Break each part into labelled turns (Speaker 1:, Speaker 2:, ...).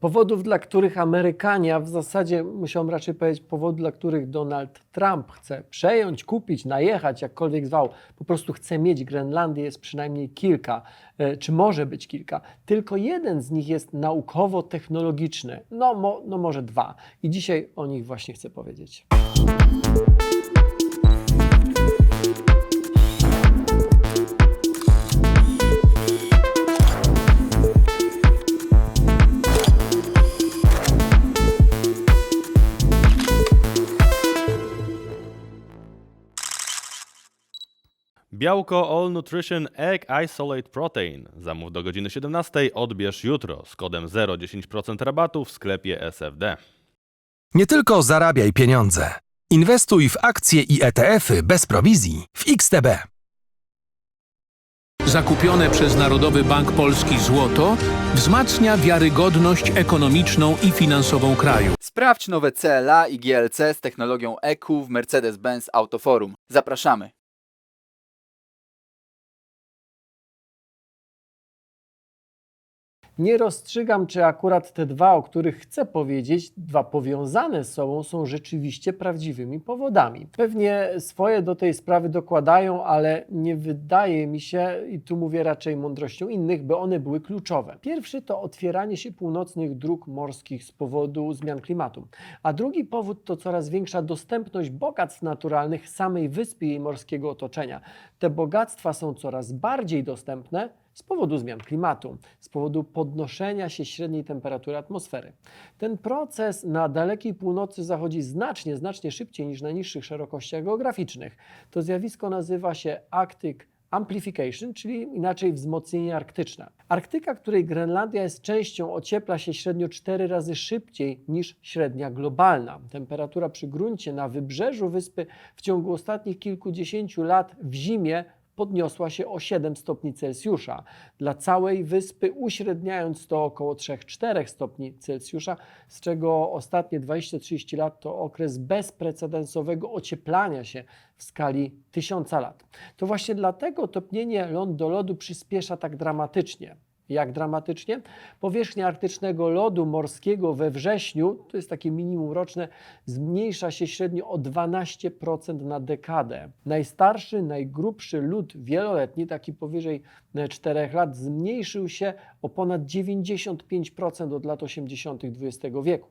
Speaker 1: Powodów, dla których Amerykanie, a w zasadzie musiałbym raczej powiedzieć powodów, dla których Donald Trump chce przejąć, kupić, najechać, jakkolwiek zwał, po prostu chce mieć Grenlandię, jest przynajmniej kilka, e, czy może być kilka. Tylko jeden z nich jest naukowo-technologiczny, no, mo, no może dwa. I dzisiaj o nich właśnie chcę powiedzieć.
Speaker 2: Białko All Nutrition Egg Isolate Protein. Zamów do godziny 17, odbierz jutro z kodem 010% rabatu w sklepie SFD.
Speaker 3: Nie tylko zarabiaj pieniądze. Inwestuj w akcje i ETF-y bez prowizji w XTB.
Speaker 4: Zakupione przez Narodowy Bank Polski złoto wzmacnia wiarygodność ekonomiczną i finansową kraju.
Speaker 5: Sprawdź nowe CLA i GLC z technologią EQ w Mercedes-Benz Autoforum. Zapraszamy.
Speaker 1: Nie rozstrzygam, czy akurat te dwa, o których chcę powiedzieć, dwa powiązane z sobą, są rzeczywiście prawdziwymi powodami. Pewnie swoje do tej sprawy dokładają, ale nie wydaje mi się, i tu mówię raczej mądrością innych, by one były kluczowe. Pierwszy to otwieranie się północnych dróg morskich z powodu zmian klimatu, a drugi powód to coraz większa dostępność bogactw naturalnych samej wyspy i jej morskiego otoczenia. Te bogactwa są coraz bardziej dostępne z powodu zmian klimatu, z powodu podnoszenia się średniej temperatury atmosfery. Ten proces na dalekiej północy zachodzi znacznie, znacznie szybciej niż na niższych szerokościach geograficznych. To zjawisko nazywa się Arctic Amplification, czyli inaczej wzmocnienie arktyczne. Arktyka, której Grenlandia jest częścią, ociepla się średnio 4 razy szybciej niż średnia globalna. Temperatura przy gruncie na wybrzeżu wyspy w ciągu ostatnich kilkudziesięciu lat w zimie podniosła się o 7 stopni Celsjusza. Dla całej wyspy uśredniając to około 3-4 stopni Celsjusza, z czego ostatnie 20-30 lat to okres bezprecedensowego ocieplania się w skali tysiąca lat. To właśnie dlatego topnienie ląd do lodu przyspiesza tak dramatycznie. Jak dramatycznie? Powierzchnia arktycznego lodu morskiego we wrześniu, to jest takie minimum roczne, zmniejsza się średnio o 12% na dekadę. Najstarszy, najgrubszy lód wieloletni, taki powyżej 4 lat, zmniejszył się o ponad 95% od lat 80. XX wieku.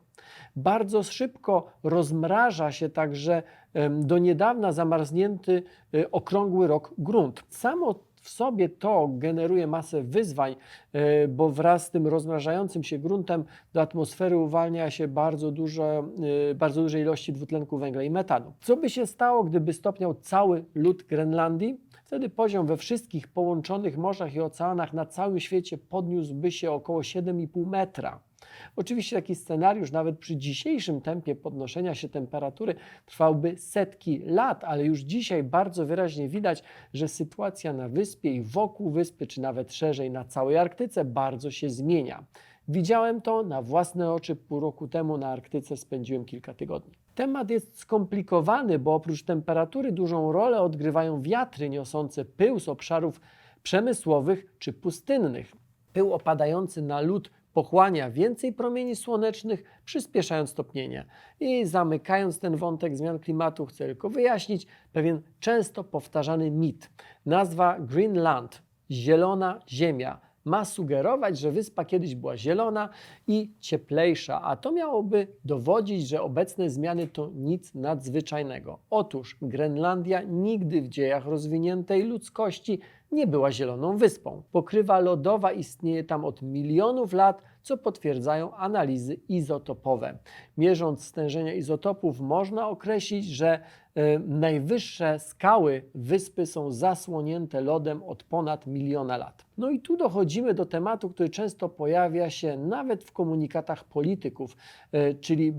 Speaker 1: Bardzo szybko rozmraża się także do niedawna zamarznięty y, okrągły rok grunt. Samo w sobie to generuje masę wyzwań, e, bo wraz z tym rozmrażającym się gruntem do atmosfery uwalnia się bardzo, dużo, e, bardzo duże ilości dwutlenku węgla i metanu. Co by się stało, gdyby stopniał cały lód Grenlandii? Wtedy poziom we wszystkich połączonych morzach i oceanach na całym świecie podniósłby się około 7,5 metra. Oczywiście taki scenariusz nawet przy dzisiejszym tempie podnoszenia się temperatury trwałby setki lat, ale już dzisiaj bardzo wyraźnie widać, że sytuacja na wyspie i wokół wyspy, czy nawet szerzej na całej Arktyce bardzo się zmienia. Widziałem to na własne oczy pół roku temu na Arktyce, spędziłem kilka tygodni. Temat jest skomplikowany, bo oprócz temperatury dużą rolę odgrywają wiatry niosące pył z obszarów przemysłowych czy pustynnych. Pył opadający na lód pochłania więcej promieni słonecznych, przyspieszając topnienie. I zamykając ten wątek zmian klimatu, chcę tylko wyjaśnić pewien często powtarzany mit. Nazwa Greenland, zielona ziemia, ma sugerować, że wyspa kiedyś była zielona i cieplejsza, a to miałoby dowodzić, że obecne zmiany to nic nadzwyczajnego. Otóż Grenlandia nigdy w dziejach rozwiniętej ludzkości nie była zieloną wyspą. Pokrywa lodowa istnieje tam od milionów lat, co potwierdzają analizy izotopowe. Mierząc stężenia izotopów, można określić, że e, najwyższe skały wyspy są zasłonięte lodem od ponad miliona lat. No i tu dochodzimy do tematu, który często pojawia się nawet w komunikatach polityków, e, czyli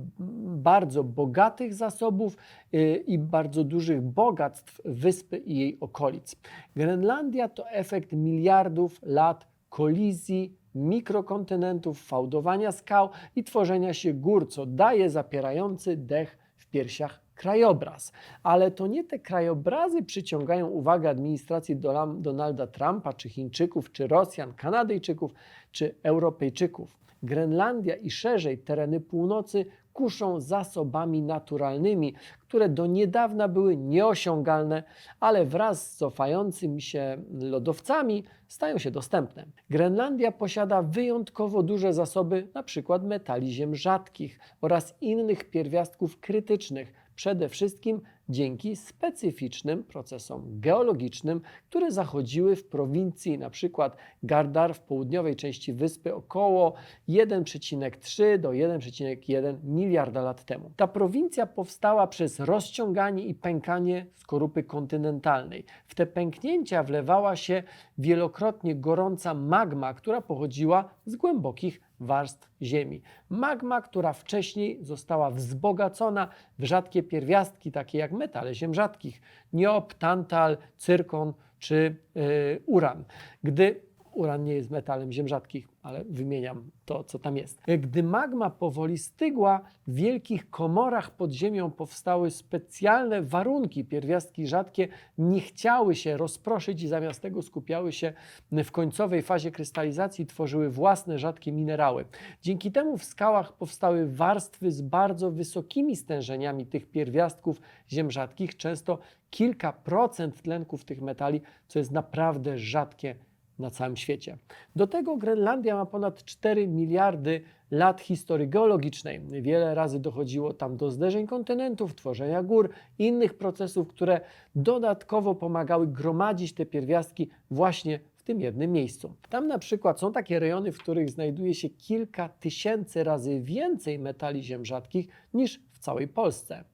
Speaker 1: bardzo bogatych zasobów e, i bardzo dużych bogactw wyspy i jej okolic. Grenlandia to efekt miliardów lat kolizji mikrokontynentów, fałdowania skał i tworzenia się gór, co daje zapierający dech w piersiach krajobraz. Ale to nie te krajobrazy przyciągają uwagę administracji Donalda Trumpa, czy Chińczyków, czy Rosjan, Kanadyjczyków, czy Europejczyków. Grenlandia i szerzej tereny północy kuszą zasobami naturalnymi, które do niedawna były nieosiągalne, ale wraz z cofającymi się lodowcami stają się dostępne. Grenlandia posiada wyjątkowo duże zasoby np. metali ziem rzadkich oraz innych pierwiastków krytycznych, przede wszystkim dzięki specyficznym procesom geologicznym, które zachodziły w prowincji np. Gardar w południowej części wyspy około 1,3 do 1,1 miliarda lat temu. Ta prowincja powstała przez rozciąganie i pękanie skorupy kontynentalnej. W te pęknięcia wlewała się wielokrotnie gorąca magma, która pochodziła z głębokich warstw ziemi. Magma, która wcześniej została wzbogacona w rzadkie pierwiastki, takie jak metale ziem rzadkich, niob, tantal, cyrkon czy yy, uran. Gdy uran nie jest metalem ziem rzadkich, ale wymieniam to, co tam jest. Gdy magma powoli stygła, w wielkich komorach pod ziemią powstały specjalne warunki. Pierwiastki rzadkie nie chciały się rozproszyć i zamiast tego skupiały się w końcowej fazie krystalizacji, tworzyły własne rzadkie minerały. Dzięki temu w skałach powstały warstwy z bardzo wysokimi stężeniami tych pierwiastków ziem rzadkich, często kilka procent tlenków tych metali, co jest naprawdę rzadkie na całym świecie. Do tego Grenlandia ma ponad 4 miliardy lat historii geologicznej. Wiele razy dochodziło tam do zderzeń kontynentów, tworzenia gór, innych procesów, które dodatkowo pomagały gromadzić te pierwiastki właśnie w tym jednym miejscu. Tam na przykład są takie rejony, w których znajduje się kilka tysięcy razy więcej metali ziem rzadkich niż w całej Polsce.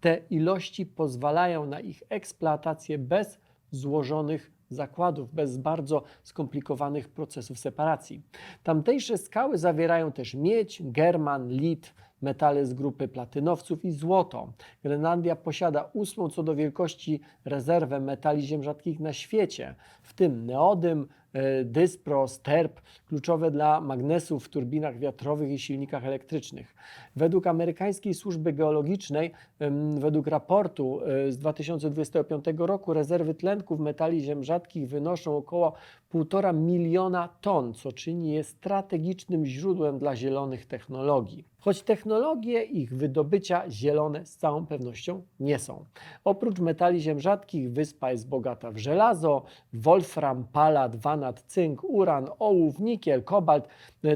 Speaker 1: Te ilości pozwalają na ich eksploatację bez złożonych zakładów, bez bardzo skomplikowanych procesów separacji. Tamtejsze skały zawierają też miedź, german, lit, metale z grupy platynowców i złoto. Grenlandia posiada ósmą co do wielkości rezerwę metali ziem rzadkich na świecie, w tym neodym, e, dyspros, terp, kluczowe dla magnesów w turbinach wiatrowych i silnikach elektrycznych. Według amerykańskiej służby geologicznej, według raportu e, z 2025 roku, rezerwy tlenków metali ziem rzadkich wynoszą około 1,5 miliona ton, co czyni je strategicznym źródłem dla zielonych technologii. Choć technologie ich wydobycia zielone z całą pewnością nie są. Oprócz metali ziem rzadkich wyspa jest bogata w żelazo, wolfram, palat, wanat, cynk, uran, ołów, nikiel, kobalt.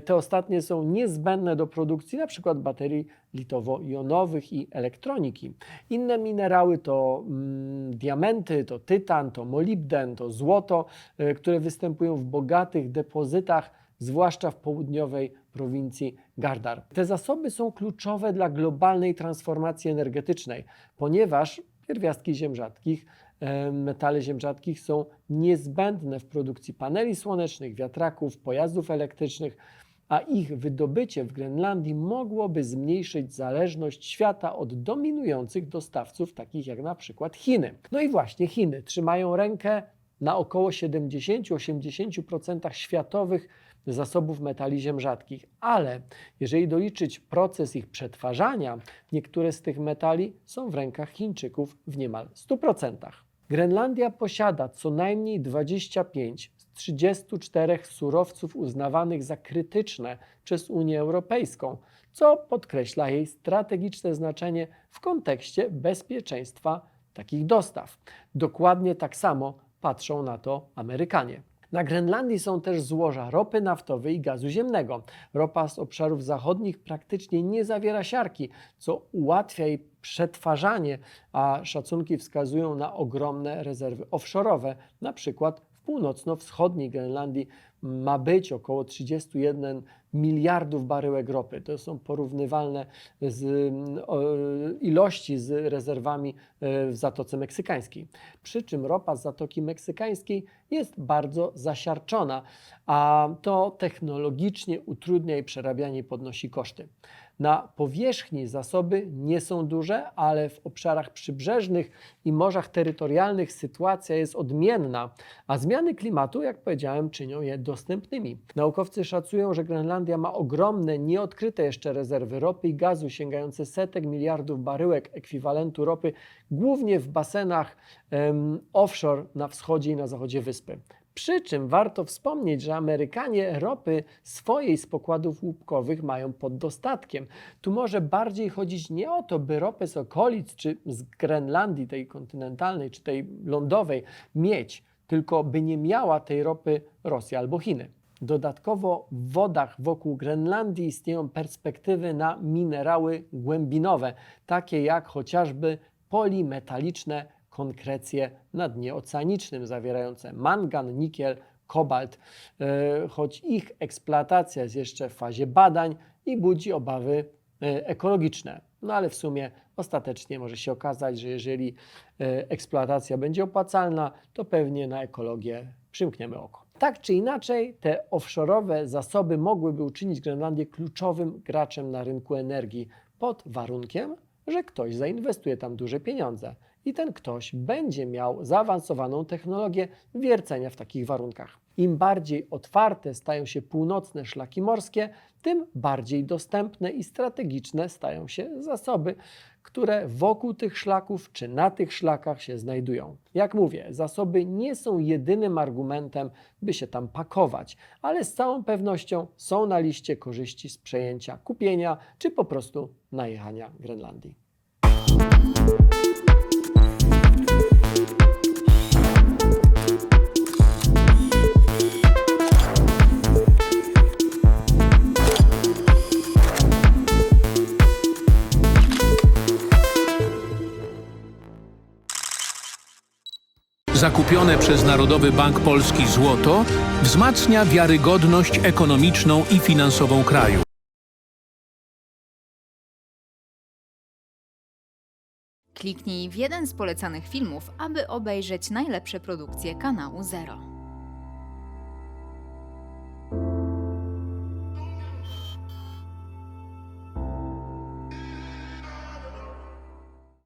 Speaker 1: Te ostatnie są niezbędne do produkcji np. baterii litowo-jonowych i elektroniki. Inne minerały to mm, diamenty, to tytan, to molibden, to złoto, y, które występują w bogatych depozytach, zwłaszcza w południowej prowincji Gardar. Te zasoby są kluczowe dla globalnej transformacji energetycznej, ponieważ pierwiastki ziem rzadkich, e, metale ziem rzadkich są niezbędne w produkcji paneli słonecznych, wiatraków, pojazdów elektrycznych, a ich wydobycie w Grenlandii mogłoby zmniejszyć zależność świata od dominujących dostawców, takich jak na przykład Chiny. No i właśnie Chiny trzymają rękę na około 70-80% światowych zasobów metali ziem rzadkich, ale jeżeli doliczyć proces ich przetwarzania, niektóre z tych metali są w rękach Chińczyków w niemal 100%. Grenlandia posiada co najmniej 25 z 34 surowców uznawanych za krytyczne przez Unię Europejską, co podkreśla jej strategiczne znaczenie w kontekście bezpieczeństwa takich dostaw. Dokładnie tak samo patrzą na to Amerykanie. Na Grenlandii są też złoża ropy naftowej i gazu ziemnego. Ropa z obszarów zachodnich praktycznie nie zawiera siarki, co ułatwia jej przetwarzanie, a szacunki wskazują na ogromne rezerwy offshore'owe, na przykład północno-wschodniej Grenlandii ma być około 31 miliardów baryłek ropy. To są porównywalne z ilości z rezerwami e, w Zatoce Meksykańskiej. Przy czym ropa z Zatoki Meksykańskiej jest bardzo zasiarczona, a to technologicznie utrudnia jej przerabianie i podnosi koszty. Na powierzchni zasoby nie są duże, ale w obszarach przybrzeżnych i morzach terytorialnych sytuacja jest odmienna, a zmiany klimatu, jak powiedziałem, czynią je dostępnymi. Naukowcy szacują, że Grenlandia ma ogromne, nieodkryte jeszcze rezerwy ropy i gazu sięgające setek miliardów baryłek ekwiwalentu ropy, głównie w basenach offshore na wschodzie i na zachodzie wyspy. Przy czym warto wspomnieć, że Amerykanie ropy swojej z pokładów łupkowych mają pod dostatkiem. Tu może bardziej chodzić nie o to, by ropę z okolic, czy z Grenlandii, tej kontynentalnej, czy tej lądowej mieć, tylko by nie miała tej ropy Rosja albo Chiny. Dodatkowo w wodach wokół Grenlandii istnieją perspektywy na minerały głębinowe, takie jak chociażby polimetaliczne konkrecje na dnie oceanicznym, zawierające mangan, nikiel, kobalt, e, choć ich eksploatacja jest jeszcze w fazie badań i budzi obawy e, ekologiczne. No ale w sumie ostatecznie może się okazać, że jeżeli e, eksploatacja będzie opłacalna, to pewnie na ekologię przymkniemy oko. Tak czy inaczej, te offshore'owe zasoby mogłyby uczynić Grenlandię kluczowym graczem na rynku energii pod warunkiem, że ktoś zainwestuje tam duże pieniądze i ten ktoś będzie miał zaawansowaną technologię wiercenia w takich warunkach. Im bardziej otwarte stają się północne szlaki morskie, tym bardziej dostępne i strategiczne stają się zasoby, które wokół tych szlaków czy na tych szlakach się znajdują. Jak mówię, zasoby nie są jedynym argumentem, by się tam pakować, ale z całą pewnością są na liście korzyści z przejęcia, kupienia czy po prostu najechania Grenlandii.
Speaker 4: Zakupione przez Narodowy Bank Polski złoto wzmacnia wiarygodność ekonomiczną i finansową kraju.
Speaker 6: Kliknij w jeden z polecanych filmów, aby obejrzeć najlepsze produkcje kanału Zero.